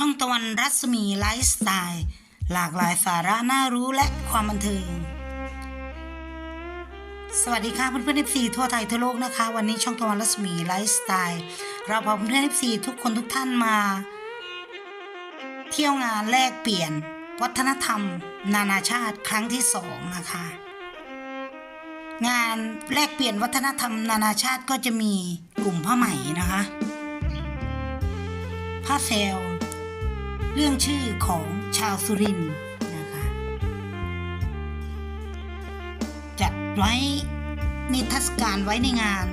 ช่องตะวันรัศมีไลฟ์สไตล์ หลากหลายสาระน่ารู้และความบันเทิง สวัสดีค่ะเพื่อนเพื่อนๆ FC ทั่วไทยทั่วโลกนะคะ วันนี้ช่องตะวันรัศมีไลฟ์สไตล์ เราพาเพื่อนๆ FC ทุกคนทุกท่านมา เที่ยวงานแลกเปลี่ยน วัฒนธรรม นานาชาติครั้งที่สองนะคะ งานแลกเปลี่ยนวัฒนธรรม นานาชาติก็จะมีกลุ่มผ้าไหมนะคะผ้าเซล เรื่องชื่อของชาวสุรินนะคะ จัดไว้นิทรรศการไว้ในงาน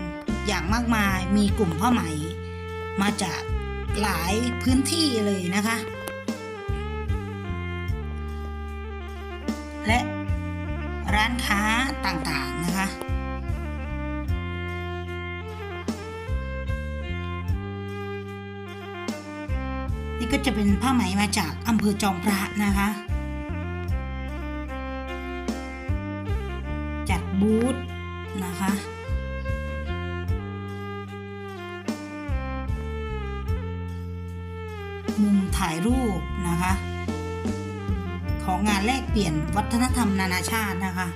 อย่างมากมายมีกลุ่มผ้าไหม มาจากหลายพื้นที่เลยนะคะ และร้านค้าต่างๆนะคะ นี่ก็จะเป็นผ้าไหมมาจากอำเภอจอมพระนะคะ จัดบูธนะคะมุมถ่ายรูปนะคะ ของงานแลกเปลี่ยนวัฒนธรรมนานาชาตินะคะ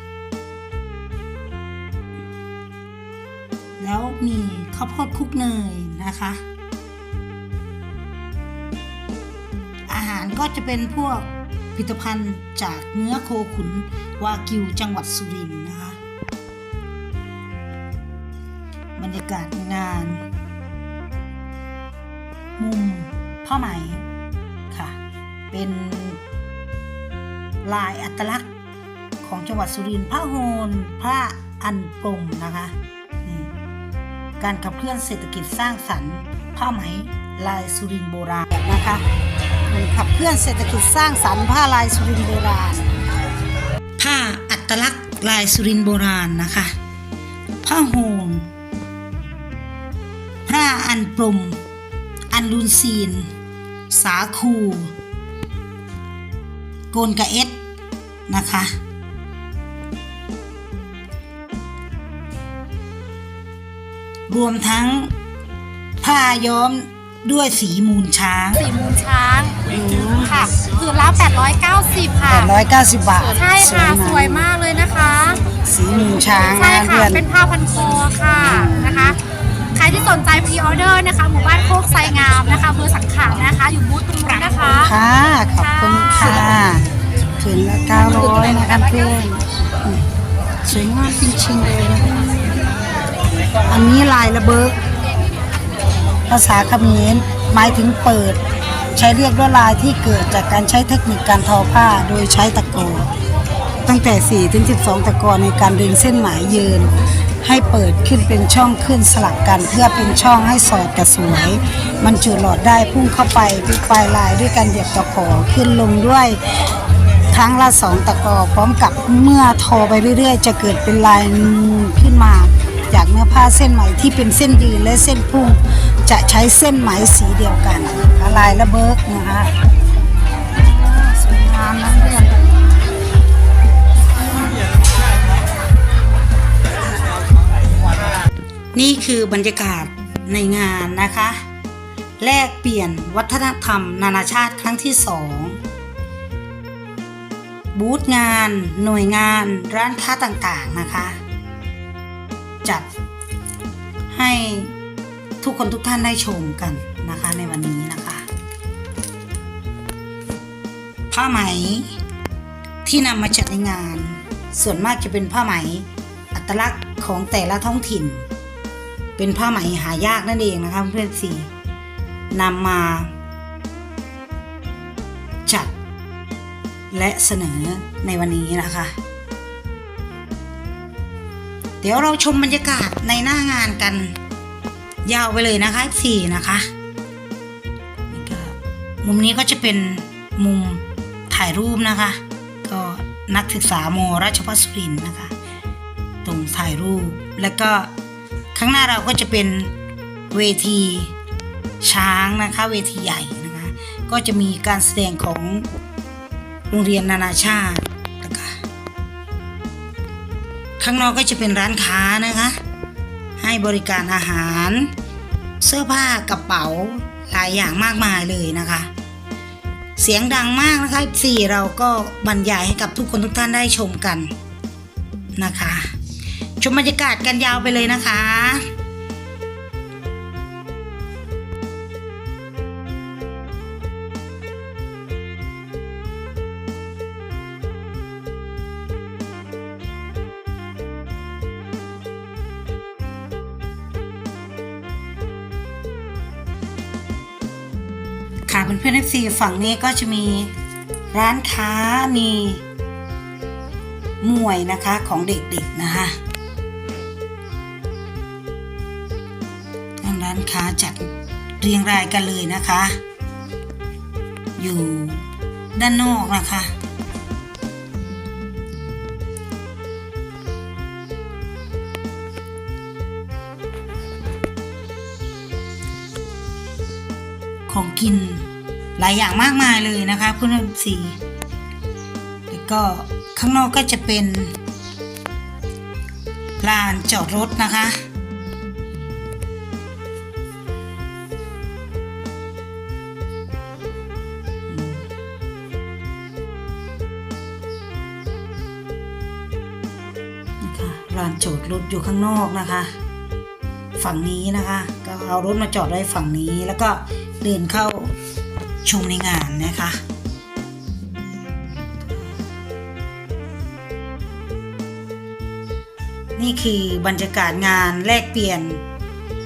แล้วมีข้าวโพดคุกเนยนะคะ ก็จะเป็นพวกผลิตภัณฑ์จากเนื้อโคขุนวากิวจังหวัดสุรินทร์นะคะบรรยากาศงาน มุมผ้าไหมค่ะ เป็นลายอัตลักษณ์ของจังหวัดสุรินทร์ผ้าโฮนผ้าอันปรมนะคะนี่การขับเคลื่อนเศรษฐกิจสร้างสรรค์ผ้าไหมลายสุรินทร์โบราณนะคะ ขับเคลื่อนเศรษฐกิจสร้างสรรค์ผ้าลายสุรินโบราณ ผ้าอัตลักษณ์ลายสุรินโบราณนะคะ ผ้าโฮนผ้าอันปรมอันลูนซีน สาคู โกนกะเอ็ดนะคะรวมทั้งผ้าย้อม ด้วยสีมูลช้างสี่มูลช้างค่ะผืนละ890 ค่ะ 890 บาทใช่ค่ะงามสวยมากเลยนะคะ สีมูลช้างใช่นะค่ะเพื่อนเป็นผ้าพันคอค่ะนะคะ ใครที่สนใจพรีออเดอร์นะคะ หมู่บ้านโคกไซงามนะคะอำเภอสังขารนะคะ อยู่บูธตรงนู้นนะคะ ค่ะขอบคุณค่ะถึงละ900นะคะเพื่อนอืมสวยงามจริงๆเลยนะอันนี้ลายระเบิก ภาษาเขมรหมายถึงเปิด ใช้เรียกว่าลายที่เกิดจากการใช้เทคนิคการทอผ้าโดยใช้ตะกอตั้งแต่ 4 ถึง 12 ตะกอในการดึงเส้นไหมยืน ให้เปิดขึ้นเป็นช่องขึ้นสลับกันเพื่อเป็นช่องให้สอดกับสวยมันจุหลอดได้พุ่งเข้าไปที่ปลายลายด้วยการเหยียบตะขอขึ้นลงด้วยครั้งละสองตะกอพร้อมกับเมื่อทอไปเรื่อยๆ จะเกิดเป็นลายขึ้นมา จากเนื้อผ้าเส้นไหมที่เป็นเส้นยืนและเส้นพุ่งจะใช้เส้นไหมสีเดียวกันนะคะลายระเบิกนะคะสวยงามนะเพื่อนนี่คือบรรยากาศในงานนะคะ แลกเปลี่ยนวัฒนธรรม นานาชาติครั้งที่สองบูธงาน หน่วยงานร้านค้าต่างๆนะคะ จัดให้ทุกคนทุกท่านได้ชมกันนะคะในวันนี้นะคะ ผ้าไหมที่นำมาจัดในงาน ส่วนมากจะเป็นผ้าไหมอัตลักษณ์ของแต่ละท้องถิ่น เป็นผ้าไหมหายากนั่นเองนะคะเพื่อนสี่นำมา จัด และเสนอในวันนี้นะคะ เดี๋ยวเราชมบรรยากาศในหน้างานกัน ยาวไปเลยนะคะสี่นะคะมุมนี้ก็จะเป็นมุมถ่ายรูปนะคะ ก็นักศึกษาโมราชพัฒสุรินนะคะ ตรงถ่ายรูปแล้วก็ข้างหน้าเราก็จะเป็นเวทีช้างนะคะ เวทีใหญ่นะคะ ก็จะมีการแสดงของโรงเรียนนานาชาติ ข้างนอกก็จะเป็นร้านค้านะคะ ให้บริการอาหาร เสื้อผ้ากระเป๋าหลายอย่างมากมายเลยนะคะ เสียงดังมากนะคะสี่เราก็บรรยายให้กับทุกคนทุกท่านได้ชมกันนะคะ ชมบรรยากาศกันยาวไปเลยนะคะ เพื่อนๆ FC ฝั่งนี้ก็จะมีร้านค้ามีมวยนะคะของเด็กๆนะคะร้านค้าจัดเรียงรายกันเลยนะคะ อยู่ด้านนอกนะคะของกิน หลายอย่างมากมายเลยนะคะเพื่อนสีแล้วก็ข้างนอกก็จะเป็นลานจอดรถนะคะนะคะ ลานจอดรถอยู่ข้างนอกนะคะ ฝั่งนี้นะคะ ก็เอารถมาจอดไว้ฝั่งนี้แล้วก็เดินเข้า ชมในงานนะคะนี่คือบรรยากาศงานแลกเปลี่ยน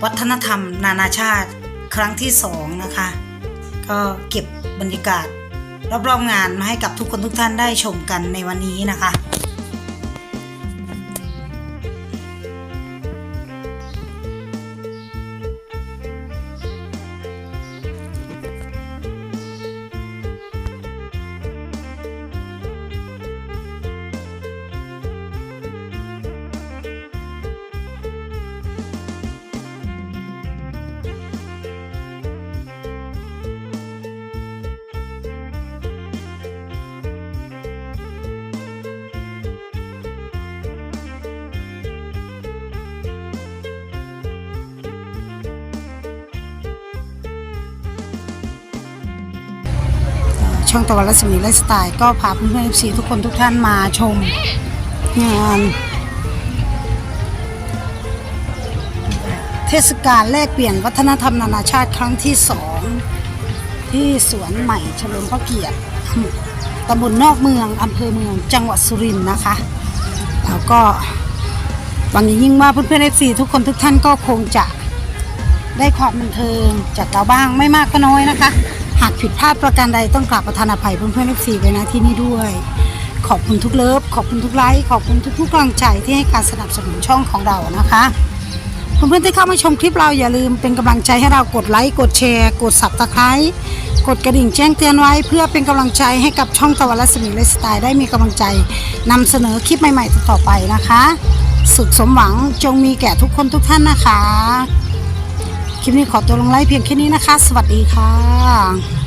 วัฒนธรรม นานาชาติครั้งที่สองนะคะ ก็เก็บบรรยากาศรอบๆงานมาให้กับทุกคนทุกท่านได้ชมกันในวันนี้นะคะ ช่องตะวันรัศมีไลฟ์สไตล์ก็พาเพื่อนๆ FC ทุกคนทุกท่านมาชมงานเทศกาลแลกเปลี่ยนวัฒนธรรมนานาชาติครั้งที่สองที่สวนใหม่เฉลิมพระเกียรติตำบลนอกเมืองอำเภอเมืองจังหวัดสุรินทร์นะคะ แล้วก็หวังอย่างยิ่งว่าเพื่อนๆ FC ทุกคนทุกท่านก็คงจะได้ความบันเทิงจากเราบ้างไม่มากก็น้อยนะคะ หากผิดพลาดประการใดต้องกราบประทานอภัยเพื่อนๆทุกสีไว้นะที่นี่ด้วย ขอบคุณทุกเลิฟขอบคุณทุกไลค์ขอบคุณทุกๆกำลังใจที่ให้การสนับสนุนช่องของเรานะคะเพื่อนๆที่เข้ามาชมคลิปเราอย่าลืมเป็นกำลังใจให้เรากดไลค์กดแชร์กดสับตะไคร้กดกระดิ่งแจ้งเตือนไว้ เพื่อเป็นกำลังใจให้กับช่องตะวันรัศมีไลฟ์สไตล์ได้มีกำลังใจนำเสนอคลิปใหม่ ๆ ต่อไปนะคะ สุดสมหวังจงมีแก่ทุกคนทุกท่านนะคะ คลิปนี้ขอตัวลงไลฟ์เพียงแค่นี้นะคะ สวัสดีค่ะ